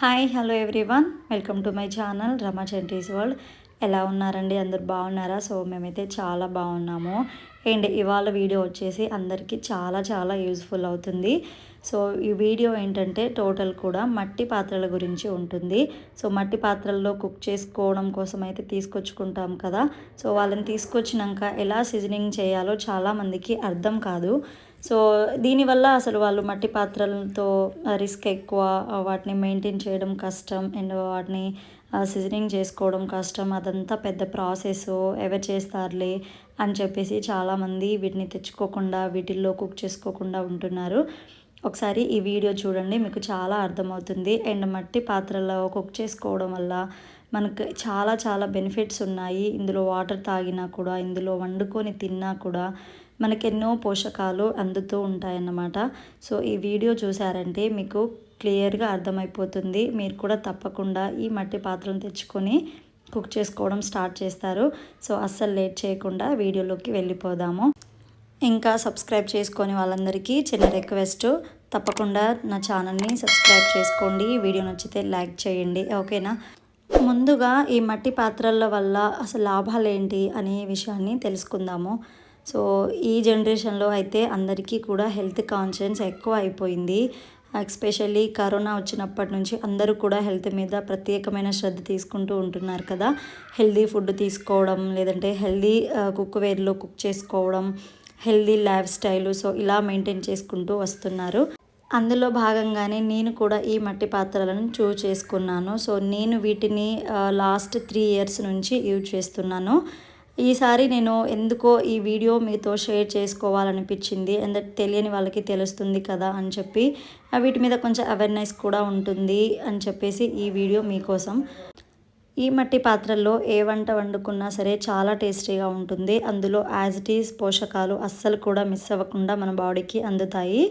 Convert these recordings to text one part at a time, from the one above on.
Hi hello everyone welcome to my channel Rama Chentis world ఎలా ఉన్నారండి? అందరు బాగున్నారా? సో మేమైతే చాలా బాగున్నాము. అండ్ ఇవాళ వీడియో వచ్చేసి అందరికీ చాలా చాలా యూజ్ఫుల్ అవుతుంది. సో ఈ వీడియో ఏంటంటే టోటల్ కూడా మట్టి పాత్రల గురించి ఉంటుంది. సో మట్టి పాత్రల్లో కుక్ చేసుకోవడం కోసం అయితే తీసుకొచ్చుకుంటాం కదా. సో వాళ్ళని తీసుకొచ్చినాక ఎలా సీజనింగ్ చేయాలో చాలామందికి అర్థం కాదు. సో దీనివల్ల అసలు వాళ్ళు మట్టి పాత్రలతో రిస్క్ ఎక్కువ వాటిని మెయింటైన్ చేయడం కష్టం. అండ్ వాటిని సీజనింగ్ చేసుకోవడం కష్టం. అదంతా పెద్ద ప్రాసెస్ ఎవరు చేస్తారులే అని చెప్పేసి చాలామంది వీటిని తెచ్చుకోకుండా వీటిల్లో కుక్ చేసుకోకుండా ఉంటున్నారు. ఒకసారి ఈ వీడియో చూడండి మీకు చాలా అర్థమవుతుంది. అండ్ మట్టి పాత్రలో కుక్ చేసుకోవడం వల్ల మనకు చాలా చాలా బెనిఫిట్స్ ఉన్నాయి. ఇందులో వాటర్ తాగినా కూడా ఇందులో వండుకొని తిన్నా కూడా మనకి ఎన్నో పోషకాలు అందుతూ ఉంటాయన్నమాట. సో ఈ వీడియో చూసారంటే మీకు క్లియర్గా అర్థమైపోతుంది. మీరు కూడా తప్పకుండా ఈ మట్టి పాత్రను తెచ్చుకొని కుక్ చేసుకోవడం స్టార్ట్ చేస్తారు. సో అస్సలు లేట్ చేయకుండా వీడియోలోకి వెళ్ళిపోదాము. ఇంకా సబ్స్క్రైబ్ చేసుకొని వాళ్ళందరికీ చిన్న రిక్వెస్ట్. తప్పకుండా నా ఛానల్ని సబ్స్క్రైబ్ చేసుకోండి. వీడియో నచ్చితే లైక్ చేయండి. ఓకేనా? ముందుగా ఈ మట్టి పాత్రల వల్ల అసలు లాభాలు ఏంటి అనే విషయాన్ని తెలుసుకుందాము. సో ఈ జనరేషన్లో అయితే అందరికీ కూడా హెల్త్ కాన్షియన్స్ ఎక్కువ అయిపోయింది. ఎస్పెషల్లీ కరోనా వచ్చినప్పటి నుంచి అందరూ కూడా హెల్త్ మీద ప్రత్యేకమైన శ్రద్ధ తీసుకుంటూ ఉంటున్నారు కదా. హెల్దీ ఫుడ్ తీసుకోవడం లేదంటే హెల్దీ కుక్ వేర్లో కుక్ చేసుకోవడం హెల్దీ లైఫ్ స్టైల్ సో ఇలా మెయింటైన్ చేసుకుంటూ వస్తున్నారు. అందులో భాగంగానే నేను కూడా ఈ మట్టి పాత్రలను చూజ్ చేసుకున్నాను. సో నేను వీటిని లాస్ట్ త్రీ ఇయర్స్ నుంచి యూజ్ చేస్తున్నాను. ఈసారి నేను ఎందుకో ఈ వీడియో మీతో షేర్ చేసుకోవాలనిపించింది. ఎందుకంటే తెలియని వాళ్ళకి తెలుస్తుంది కదా అని చెప్పి వీటి మీద కొంచెం అవేర్నెస్ కూడా ఉంటుంది అని చెప్పేసి ఈ వీడియో మీకోసం. ఈ మట్టి పాత్రల్లో ఏ వంట వండుకున్నా సరే చాలా టేస్టీగా ఉంటుంది. అందులో యాజ్ ఇట్ ఈస్ పోషకాలు అస్సలు కూడా మిస్ అవ్వకుండా మన బాడీకి అందుతాయి.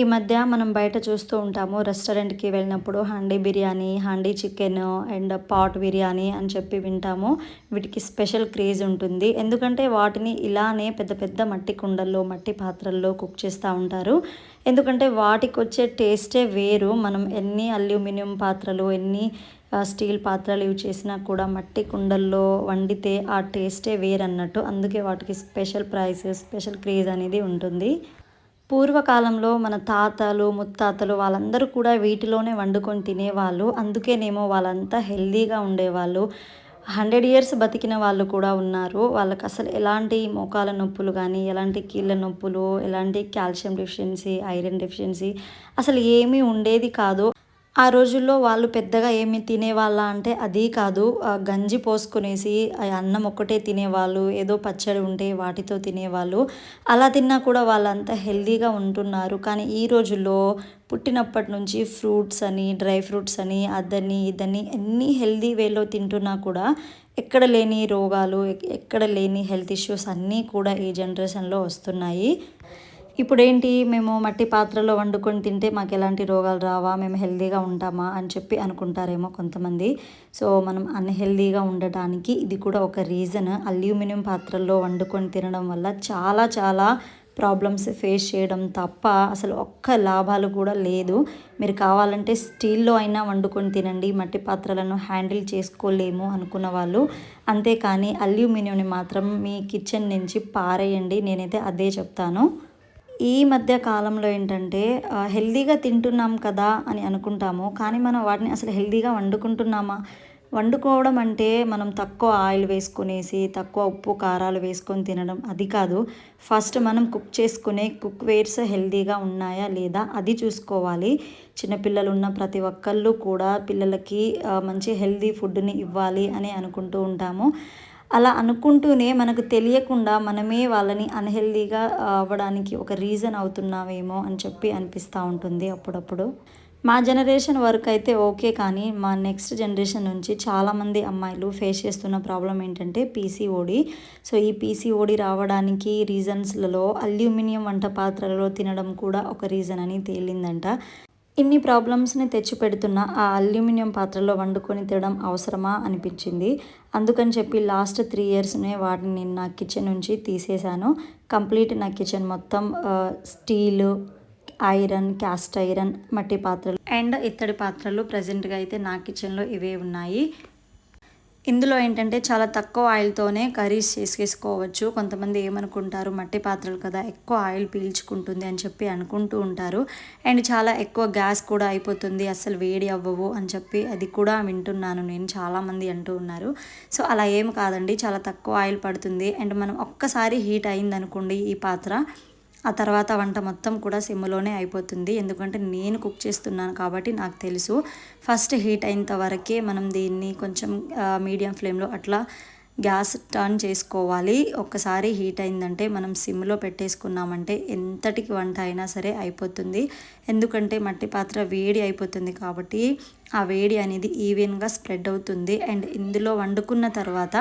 ఈ మధ్య మనం బయట చూస్తూ ఉంటాము రెస్టారెంట్కి వెళ్ళినప్పుడు handi biryani handi chicken and pot biryani అని చెప్పి వింటాము. వీటికి స్పెషల్ క్రేజ్ ఉంటుంది. ఎందుకంటే వాటిని ఇలానే పెద్ద పెద్ద మట్టి కుండల్లో మట్టి పాత్రల్లో కుక్ చేస్తూ ఉంటారు. ఎందుకంటే వాటికి వచ్చే టేస్టే వేరు. మనం ఎన్ని అల్యూమినియం పాత్రలు ఎన్ని స్టీల్ పాత్రలు యూజ్ చేసినా కూడా మట్టి కుండల్లో వండితే ఆ టేస్టే వేరన్నట్టు. అందుకే వాటికి స్పెషల్ ప్రైస్ స్పెషల్ క్రేజ్ అనేది ఉంటుంది. పూర్వకాలంలో మన తాతలు ముత్తాతలు వాళ్ళందరూ కూడా వీటిలోనే వండుకొని తినేవాళ్ళు. అందుకేనేమో వాళ్ళంతా హెల్దీగా ఉండేవాళ్ళు. హండ్రెడ్ ఇయర్స్ బతికిన వాళ్ళు కూడా ఉన్నారు. వాళ్ళకి అసలు ఎలాంటి మోకాల నొప్పులు కానీ ఎలాంటి కీళ్ళ నొప్పులు ఎలాంటి కాల్షియం డెఫిషియన్సీ ఐరన్ డెఫిషియన్సీ అసలు ఏమీ ఉండేది కాదు. ఆ రోజుల్లో వాళ్ళు పెద్దగా ఏమి తినేవాళ్ళ అంటే అది కాదు గంజి పోసుకునేసి అన్నం ఒక్కటే తినేవాళ్ళు ఏదో పచ్చడి ఉంటే వాటితో తినేవాళ్ళు. అలా తిన్నా కూడా వాళ్ళంతా హెల్దీగా ఉంటున్నారు. కానీ ఈ రోజుల్లో పుట్టినప్పటి నుంచి ఫ్రూట్స్ అని డ్రై ఫ్రూట్స్ అని అదని ఇదని ఎన్ని హెల్దీ వేలో తింటున్నా కూడా ఎక్కడ లేని రోగాలు ఎక్కడ లేని హెల్త్ ఇష్యూస్ అన్నీ కూడా ఈ జనరేషన్లో వస్తున్నాయి. ఇప్పుడేంటి మేము మట్టి పాత్రలో వండుకొని తింటే మాకు ఎలాంటి రోగాలు రావా మేము హెల్తీగా ఉంటామా అని చెప్పి అనుకుంటారేమో కొంతమంది. సో మనం అన్హెల్దీగా ఉండటానికి ఇది కూడా ఒక రీజన్. అల్యూమినియం పాత్రల్లో వండుకొని తినడం వల్ల చాలా చాలా ప్రాబ్లమ్స్ ఫేస్ చేయడం తప్ప అసలు ఒక్క లాభాలు కూడా లేదు. మీరు కావాలంటే స్టీల్లో అయినా వండుకొని తినండి మట్టి పాత్రలను హ్యాండిల్ చేసుకోలేము అనుకున్న వాళ్ళు. అంతేకాని అల్యూమినియంని మాత్రం మీ కిచెన్ నుంచి పారేయండి. నేనైతే అదే చెప్తాను. ఈ మధ్య కాలంలో ఏంటంటే హెల్దీగా తింటున్నాం కదా అని అనుకుంటాము కానీ మనం వాటిని అసలు హెల్దీగా వండుకుంటున్నామా? వండుకోవడం అంటే మనం తక్కువ ఆయిల్ వేసుకునేసి తక్కువ ఉప్పు కారాలు వేసుకొని తినడం అది కాదు. ఫస్ట్ మనం కుక్ చేసుకునే కుక్ వేర్స్ హెల్దీగా ఉన్నాయా లేదా అది చూసుకోవాలి. చిన్నపిల్లలు ఉన్న ప్రతి ఒక్కళ్ళు కూడా పిల్లలకి మంచి హెల్దీ ఫుడ్ని ఇవ్వాలి అని అనుకుంటూ ఉంటాము. అలా అనుకుంటూనే మనకు తెలియకుండా మనమే వాళ్ళని అన్హెల్దీగా అవ్వడానికి ఒక రీజన్ అవుతున్నామేమో అని చెప్పి అనిపిస్తూ ఉంటుంది అప్పుడప్పుడు. మా జనరేషన్ వరకు అయితే ఓకే కానీ మా నెక్స్ట్ జనరేషన్ నుంచి చాలామంది అమ్మాయిలు ఫేస్ చేస్తున్న ప్రాబ్లం ఏంటంటే పీసీఓడి సో ఈ పీసీఓడి రావడానికి రీజన్స్లలో అల్యూమినియం వంట పాత్రలలో తినడం కూడా ఒక రీజన్ అని తేలిందంట. ఇన్ని ప్రాబ్లమ్స్ని తెచ్చిపెడుతున్న ఆ అల్యూమినియం పాత్రలో వండుకొని తినడం అవసరమా అనిపించింది. అందుకని చెప్పి లాస్ట్ త్రీ ఇయర్స్నే వాటిని నేను నా కిచెన్ నుంచి తీసేశాను. కంప్లీట్ నా కిచెన్ మొత్తం స్టీలు ఐరన్ క్యాస్ట్ ఐరన్ మట్టి పాత్రలు అండ్ ఇత్తడి పాత్రలు ప్రజెంట్గా అయితే నా కిచెన్లో ఇవే ఉన్నాయి. ఇందులో ఏంటంటే చాలా తక్కువ ఆయిల్తోనే కర్రీస్ చేసేసుకోవచ్చు. కొంతమంది ఏమనుకుంటారు మట్టి పాత్రలు కదా ఎక్కువ ఆయిల్ పీల్చుకుంటుంది అని చెప్పి అనుకుంటూ ఉంటారు. అండ్ చాలా ఎక్కువ గ్యాస్ కూడా అయిపోతుంది అసలు వేడి అవ్వవు అని చెప్పి అది కూడా వింటున్నాను నేను చాలామంది అంటూ ఉన్నారు. సో అలా ఏం కాదండి చాలా తక్కువ ఆయిల్ పడుతుంది. అండ్ మనం ఒక్కసారి హీట్ అయిందనుకోండి ఈ పాత్ర ఆ తర్వాత వంట మొత్తం కూడా సిమ్లోనే అయిపోతుంది. ఎందుకంటే నేను కుక్ చేస్తున్నాను కాబట్టి నాకు తెలుసు. ఫస్ట్ హీట్ అయినంత వరకే మనం దీన్ని కొంచెం మీడియం ఫ్లేమ్లో అట్లా గ్యాస్ టర్న్ చేసుకోవాలి. ఒక్కసారి హీట్ అయిందంటే మనం సిమ్లో పెట్టేసుకున్నామంటే ఎంతటికి వంట అయినా సరే అయిపోతుంది. ఎందుకంటే మట్టి పాత్ర వేడి అయిపోతుంది కాబట్టి ఆ వేడి అనేది ఈవెన్గా స్ప్రెడ్ అవుతుంది. అండ్ ఇందులో వండుకున్న తర్వాత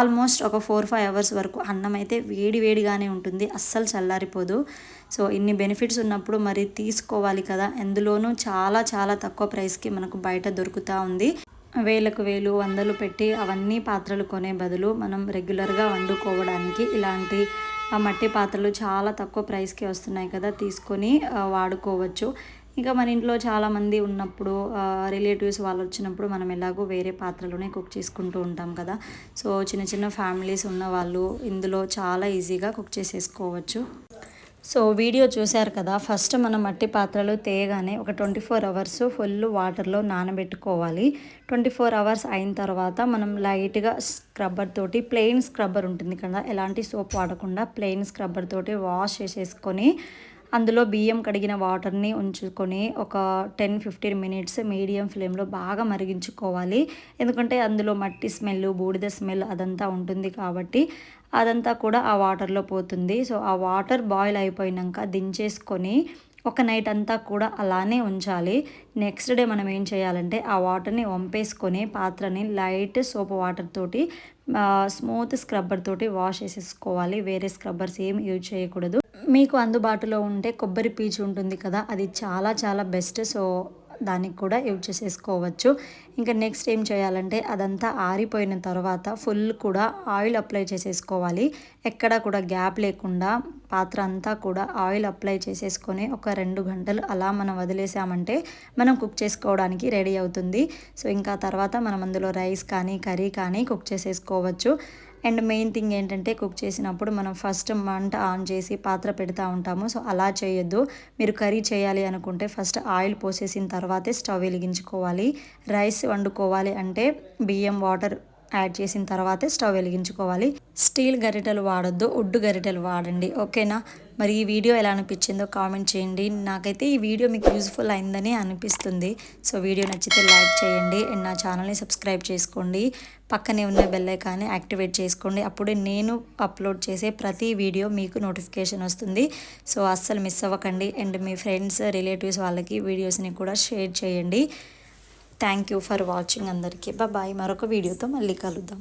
ఆల్మోస్ట్ ఒక ఫోర్ ఫైవ్ అవర్స్ వరకు అన్నం అయితే వేడి వేడిగానే ఉంటుంది. అస్సలు చల్లారిపోదు. సో ఇన్ని బెనిఫిట్స్ ఉన్నప్పుడు మరి తీసుకోవాలి కదా. ఎందులోనూ చాలా చాలా తక్కువ ప్రైస్కి మనకు బయట దొరుకుతూ ఉంది. వేలకు వేలు వందలు పెట్టి అవన్నీ పాత్రలు కొనే బదులు మనం రెగ్యులర్గా వండుకోవడానికి ఇలాంటి మట్టి పాత్రలు చాలా తక్కువ ప్రైస్కి వస్తున్నాయి కదా తీసుకొని వాడుకోవచ్చు. ఇంకా మన ఇంట్లో చాలామంది ఉన్నప్పుడు రిలేటివ్స్ వాళ్ళు వచ్చినప్పుడు మనం ఎలాగో వేరే పాత్రలోనే కుక్ చేసుకుంటూ ఉంటాం కదా. సో చిన్న చిన్న ఫ్యామిలీస్ ఉన్న వాళ్ళు ఇందులో చాలా ఈజీగా కుక్ చేసేసుకోవచ్చు. సో వీడియో చూశారు కదా ఫస్ట్ మనం మట్టి పాత్రలు తేయగానే ఒక ట్వంటీ ఫోర్ అవర్స్ ఫుల్ వాటర్లో నానబెట్టుకోవాలి. ట్వంటీ ఫోర్ అవర్స్ అయిన తర్వాత మనం లైట్గా స్క్రబ్బర్ తోటి ప్లెయిన్ స్క్రబ్బర్ ఉంటుంది కదా ఎలాంటి సోప్ వాడకుండా ప్లెయిన్ స్క్రబ్బర్ తోటి వాష్ చేసేసుకొని అందులో బియ్యం కడిగిన వాటర్ని ఉంచుకొని ఒక టెన్ ఫిఫ్టీన్ మినిట్స్ మీడియం ఫ్లేమ్లో బాగా మరిగించుకోవాలి. ఎందుకంటే అందులో మట్టి స్మెల్ బూడిద స్మెల్ అదంతా ఉంటుంది కాబట్టి అదంతా కూడా ఆ వాటర్లో పోతుంది. సో ఆ వాటర్ బాయిల్ అయిపోయినాక దించేసుకొని ఒక నైట్ అంతా కూడా అలానే ఉంచాలి. నెక్స్ట్ డే మనం ఏం చేయాలంటే ఆ వాటర్ని వంపేసుకొని పాత్రని లైట్ సోప్ వాటర్ తోటి స్మూత్ స్క్రబ్బర్ తోటి వాష్ చేసేసుకోవాలి. వేరే స్క్రబ్బర్స్ ఏం యూజ్ చేయకూడదు. మీకు అందుబాటులో ఉంటే కొబ్బరి పీచు ఉంటుంది కదా అది చాలా చాలా బెస్ట్ సో దానికి కూడా యూజ్ చేసేసుకోవచ్చు. ఇంకా నెక్స్ట్ ఏం చేయాలంటే అదంతా ఆరిపోయిన తర్వాత ఫుల్ కూడా ఆయిల్ అప్లై చేసేసుకోవాలి. ఎక్కడ కూడా గ్యాప్ లేకుండా పాత్ర అంతా కూడా ఆయిల్ అప్లై చేసేసుకొని ఒక రెండు గంటలు అలా మనం వదిలేసామంటే మనం కుక్ చేసుకోవడానికి రెడీ అవుతుంది. సో ఇంకా తర్వాత మనం అందులో రైస్ కానీ కర్రీ కానీ కుక్ చేసేసుకోవచ్చు. అండ్ మెయిన్ థింగ్ ఏంటంటే కుక్ చేసినప్పుడు మనం ఫస్ట్ మంట ఆన్ చేసి పాత్ర పెడతా ఉంటాము. సో అలా చేయొద్దు. మీరు కర్రీ చేయాలి అనుకుంటే ఫస్ట్ ఆయిల్ పోసేసిన తర్వాతే స్టవ్ వెలిగించుకోవాలి. రైస్ వండుకోవాలి అంటే బియ్యం వాటర్ యాడ్ చేసిన తర్వాతే స్టవ్ వెలిగించుకోవాలి. స్టీల్ గరిటెలు వాడొద్దు ఉడ్డు గరిటెలు వాడండి. ఓకేనా? మరి ఈ వీడియో ఎలా అనిపించిందో కామెంట్ చేయండి. నాకైతే ఈ వీడియో మీకు యూజ్ఫుల్ అయిందని అనిపిస్తుంది. సో వీడియో నచ్చితే లైక్ చేయండి అండ్ నా ఛానల్ని సబ్స్క్రైబ్ చేసుకోండి. పక్కనే ఉన్న బెల్ ఐకాన్ని యాక్టివేట్ చేసుకోండి. అప్పుడే నేను అప్లోడ్ చేసే ప్రతి వీడియో మీకు నోటిఫికేషన్ వస్తుంది. సో అస్సలు మిస్ అవ్వకండి అండ్ మీ ఫ్రెండ్స్ రిలేటివ్స్ వాళ్ళకి వీడియోస్ని కూడా షేర్ చేయండి. థ్యాంక్ యూ ఫర్ వాచింగ్ అందరికీ. బాయ్ మరొక వీడియోతో మళ్ళీ కలుద్దాం.